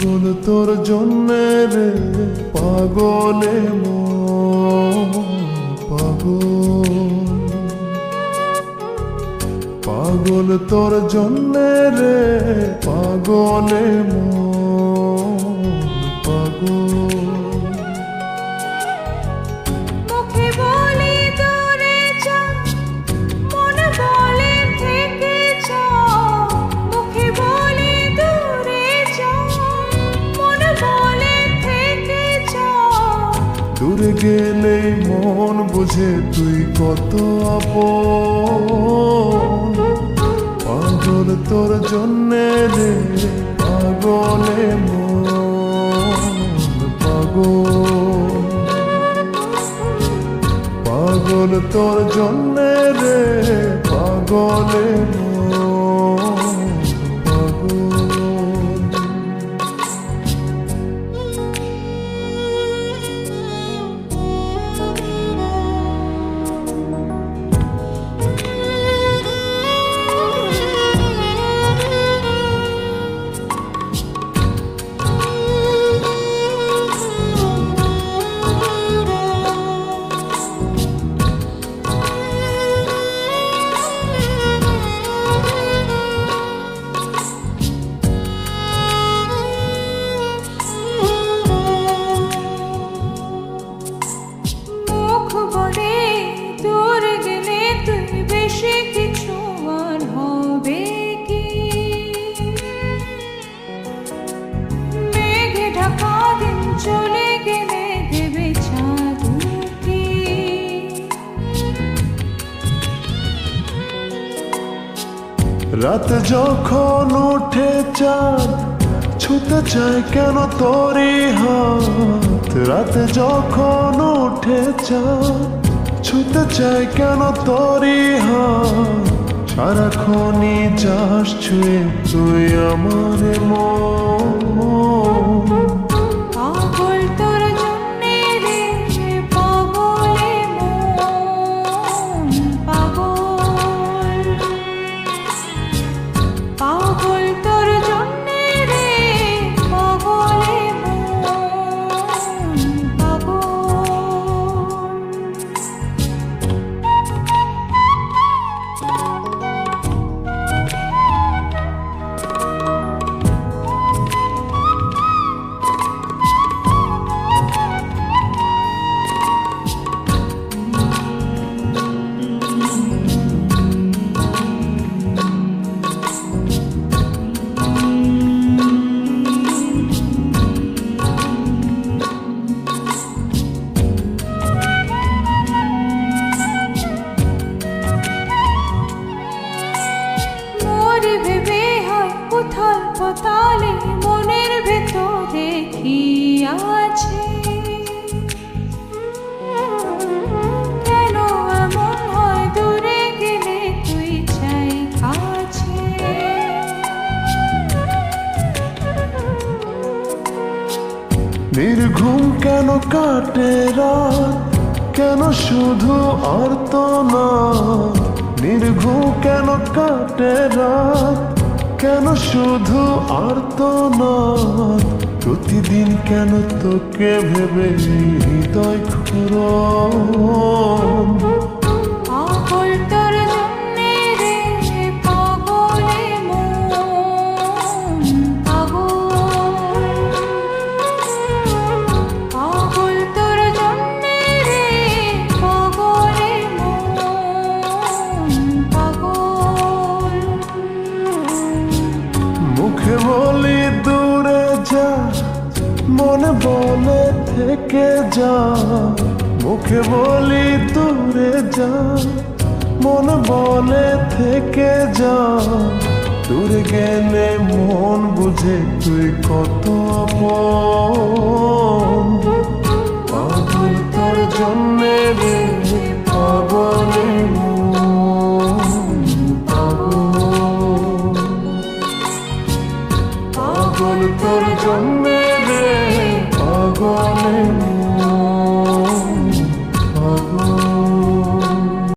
পাগল তোর জন্যে রে পাগলে মন পাগল। পাগল তোর জন্যে রে পাগলে মন পাগল। দূরে গেলে মন বুঝে তুই কত আপন। পাগল তোর জন্যে রে, পাগলে পাগল। পাগল তোর জন্যে রে, পাগলে মন। রাত যখন উঠে চাঁদ, ছুতে চায় কেন তোরই হাত? রাত যখন উঠে চাঁদ, ছুতে চায় কেন তোরই হাত? সারাক্ষণই যাস ছুঁয়ে তুই আমার মন। পাতালে মনের ভেতরে কি আছে। কেন এমন দূরে গেলে তুই চাই কাছে? নির্ঘুম কেন কাটে রাত? কেন শুধু তো না নির্ঘুম কেন কাটে রাত? কেন শুধু আর তো প্রতিদিন কেন তোকে ভেবে হৃদয় খুরন মুখে বলি, দূরে যা, মন বলে থেকে যা। মুখে বলি, দূরে যা, মন বলে থেকে যা। দূরে গেলে মন বুঝে তুই কত আপন পাগল তোর জন্মে রে